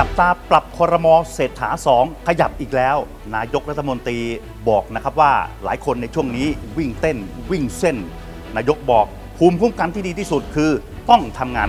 จับตาปรับครมเศรษฐาสองขยับอีกแล้ว นายกรัฐมนตรีบอกนะครับว่าหลายคนในช่วงนี้วิ่งเต้นวิ่งเส้น นายกบอกภูมิคุ้มกันที่ดีที่สุดคือต้องทำงาน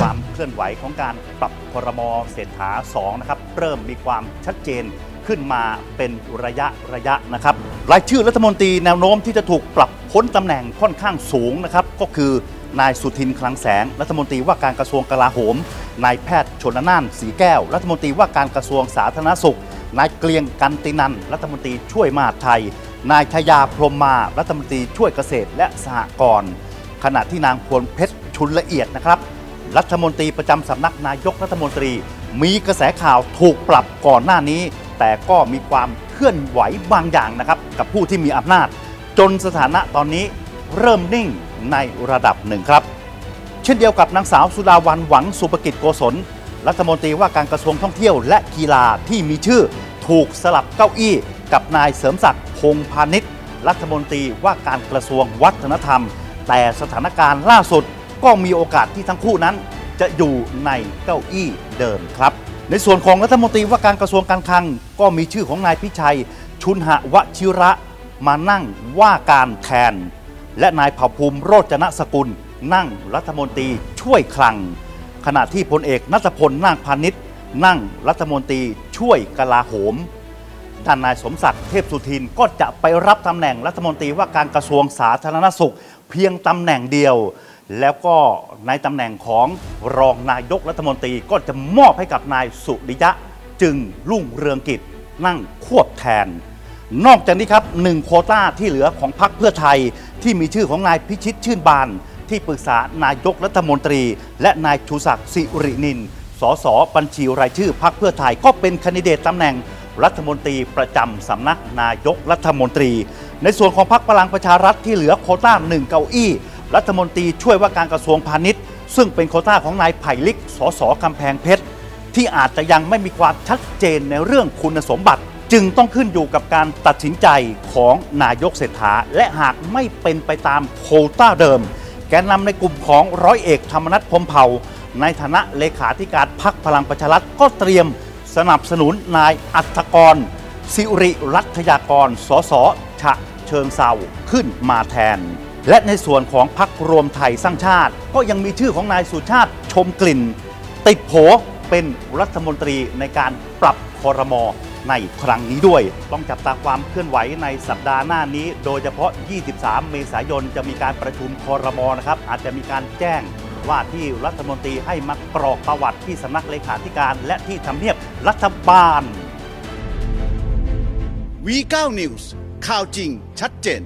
ความเคลื่อนไหวของการปรับครมเศรษฐา2นะครับเริ่มมีความชัดเจนขึ้นมาเป็นระยะระยะนะครับรายชื่อรัฐมนตรีแนวโน้มที่จะถูกปรับพ้นตำแหน่งค่อนข้างสูงนะครับก็คือ นายสุทินคลังแสง รัฐมนตรีว่าการกระทรวงกลาโหม นายแพทย์ชนละนานสีแก้ว รัฐมนตรีว่าการกระทรวงสาธารณสุข นายเกลียงกันตินัน รัฐมนตรีช่วยมหาดไทย นายชยาพรหมมา รัฐมนตรีช่วยเกษตรและสหกรณ์ขณะที่นางพวลเพชรชุนละเอียดนะครับ รัฐมนตรีประจำสำนักนายกรัฐมนตรี มีกระแสข่าวถูกปรับก่อนหน้านี้ แต่ก็มีความเคลื่อนไหวบางอย่างนะครับ กับผู้ที่มีอำนาจ จนสถานะตอนนี้เริ่มนิ่ง ในระดับหนึ่งครับ เช่นเดียวกับนางสาวสุดาวันหวังสุภกิจโกศล รัฐมนตรีว่าการกระทรวงท่องเที่ยวและกีฬาที่มีชื่อถูกสลับเก้าอี้ กับนายเสริมศักดิ์พงพาณิชย์รัฐมนตรีว่าการกระทรวงวัฒนธรรม แต่สถานการณ์ล่าสุดก็มีโอกาสที่ทั้งคู่นั้น จะอยู่ในเก้าอี้เดิมครับ ในส่วนของรัฐมนตรีว่าการกระทรวงการคลัง ก็มีชื่อของนายพิชัย ชุนหะวชิระมานั่งว่าการแทน และนายเผ่าภูมิโรจนสกุล นั่งรัฐมนตรีช่วยคลัง ขณะที่พลเอกนัทพลนาคพาณิชย์ นั่งรัฐมนตรีช่วยกลาโหมด้านนายสมศักดิ์เทพสุทินก็จะไปรับตำแหน่งรัฐมนตรีว่าการกระทรวงสาธารณสุข เพียงตำแหน่งเดียว แล้วก็ในตำแหน่งของรองนายกรัฐมนตรีก็จะมอบให้กับนายสุริยะ จึงรุ่งเรืองกิจนั่งควบแทน นอกจากนี้ครับหนึ่งโควต้าที่เหลือของพรรคเพื่อไทย ที่มีชื่อของนายพิชิตชื่นบาน ที่ปรึกษานายกรัฐมนตรี และนายชูศักดิ์สิรินินสสบัญชีรายชื่อพรรคเพื่อไทยก็เป็นคนดิเดตตำแหน่งรัฐมนตรีประจำสำนักนายกรัฐมนตรี ในส่วนของพรรคพลังประชารัฐที่เหลือโคต้าหนึ่งเก้าอี้ รัฐมนตรีช่วยว่าการกระทรวงพาณิชย์ ซึ่งเป็นโคต้าของนายไผ่ลิกสสกำแพงเพชรที่อาจจะยังไม่มีความชัดเจนในเรื่องคุณสมบัติ จึงต้องขึ้นอยู่กับการตัดสินใจของนายกเศรษฐา และหากไม่เป็นไปตามโควต้าเดิม แกนนำในกลุ่มของร้อยเอกธรรมนัฐพมเผ่า ในฐานะเลขาธิการพักพลังประชารัฐก็เตรียมสนับสนุนนายอัธกร สิริรัตยากร สส ฉะเชิงเซาขึ้นมาแทน และในส่วนของพักรวมไทยสร้างชาติ ก็ยังมีชื่อของนายสุชาติชมกลิ่น ติดโผ เป็นรัฐมนตรีในการปรับคอรมอในครั้งนี้ด้วย ต้องจับตาความเคลื่อนไหวในสัปดาห์หน้านี้ โดยเฉพาะ 23 เมษายนจะมีการประชุมคอรมอนะครับ อาจจะมีการแจ้งว่าที่รัฐมนตรีให้มากรอกประวัติที่สำนักเลขาธิการ และที่ทำเนียบรัฐบาล V9 News ข่าวจริงชัดเจน